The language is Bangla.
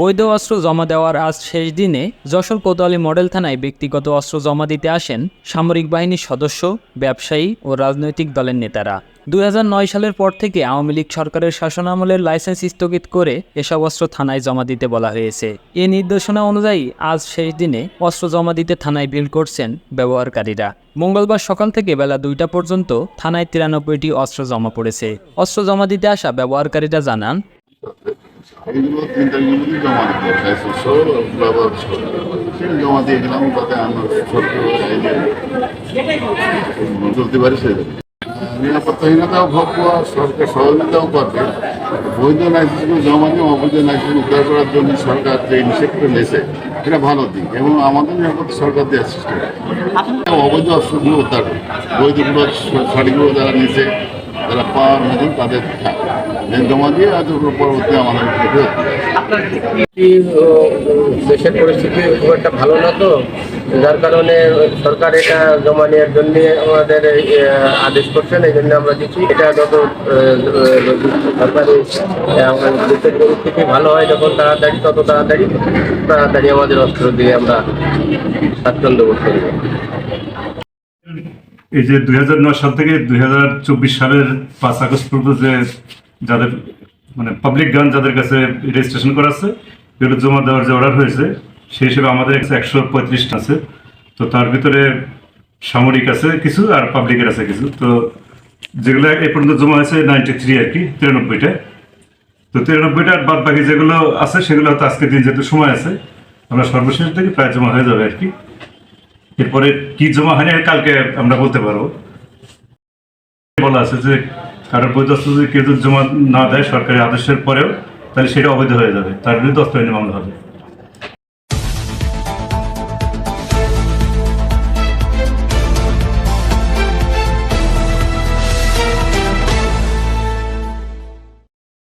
বৈধ অস্ত্র জমা দেওয়ার আজ শেষ দিনে যশোর কোতোয়ালি মডেল থানায় ব্যক্তিগত অস্ত্র জমা দিতে আসেন সামরিক বাহিনীর সদস্য, ব্যবসায়ী ও রাজনৈতিক দলের নেতারা। দু হাজার নয় সালের পর থেকে আওয়ামী লীগ সরকারের শাসনামলের লাইসেন্স স্থগিত করে এসব অস্ত্র থানায় জমা দিতে বলা হয়েছে। এ নির্দেশনা অনুযায়ী আজ শেষ দিনে অস্ত্র জমা দিতে থানায় বিল করছেন ব্যবহারকারীরা। মঙ্গলবার সকাল থেকে বেলা দুইটা পর্যন্ত থানায় তিরানব্বইটি অস্ত্র জমা পড়েছে। অস্ত্র জমা দিতে আসা ব্যবহারকারীরা জানান এইগুলো তিন তারিখের জমা দিতে তাতে আমরা চলতে পারি নিরাপত্তাহীনতাও ভোগ সরকার সহযোগিতাও করবে। বৈধ লাইসেন্সগুলো জমা দিয়ে অবৈধ লাইসেন্স উদ্ধার করার জন্য সরকার যে নিষেধটা নিয়েছে, এটা ভালো দিক এবং আমাদের নিরাপত্তা সরকার দেওয়ার অবৈধ অস্ত্রগুলো উদ্ধার করে বৈধগুলো শাড়িগুলো যারা নিচে যারা পাওয়ার মতন তাদের জমা দিয়ে হয়তো পরবর্তী আমাদের দেশের পরিস্থিতি খুব একটা ভালো না তো? যার কারণে সরকার এটা জমা নেওয়ার জন্য আমাদের আদেশ করছেন, এই জন্য আমরা দিচ্ছি। এটা যত সরকারি পরিস্থিতি ভালো হয় যখন তাড়াতাড়ি, তত তাড়াতাড়ি তাড়াতাড়ি আমাদের অস্ত্র দিয়ে আমরা স্বাচ্ছন্দ্য করতে করি। এই যে দুই সাল থেকে দু হাজার চব্বিশ সালের পাঁচ আগস্ট পর্যন্ত যে যাদের মানে পাবলিক গান যাদের কাছে রেজিস্ট্রেশন করা আছে, এগুলো জমা দেওয়ার যে অর্ডার হয়েছে, সেই হিসেবে আমাদের কাছে একশো পঁয়ত্রিশটা আছে। তো তার ভিতরে সামরিক আছে কিছু আর পাবলিকের আছে কিছু। তো যেগুলো এই পর্যন্ত জমা হয়েছে নাইনটি থ্রি আর কি, তিরানব্বইটা। তো তিরানব্বইটা আর বাদ বাকি যেগুলো আছে, সেগুলো হয়তো আজকের দিন যেহেতু সময় আছে, আমরা সর্বশেষ থেকে প্রায় জমা হয়ে যাবে আর কি। এরপরে কি জমা হয়নি কালকে আমরা বলতে পারব। বলা আছে যে, কারোর বৈধ অস্ত্র যদি কেউ জমা না দেয় সরকারি আদেশের পরেও, তাহলে সেটা অবৈধ হয়ে যাবে। তার বিরুদ্ধে অস্ত্র মামলা হবে।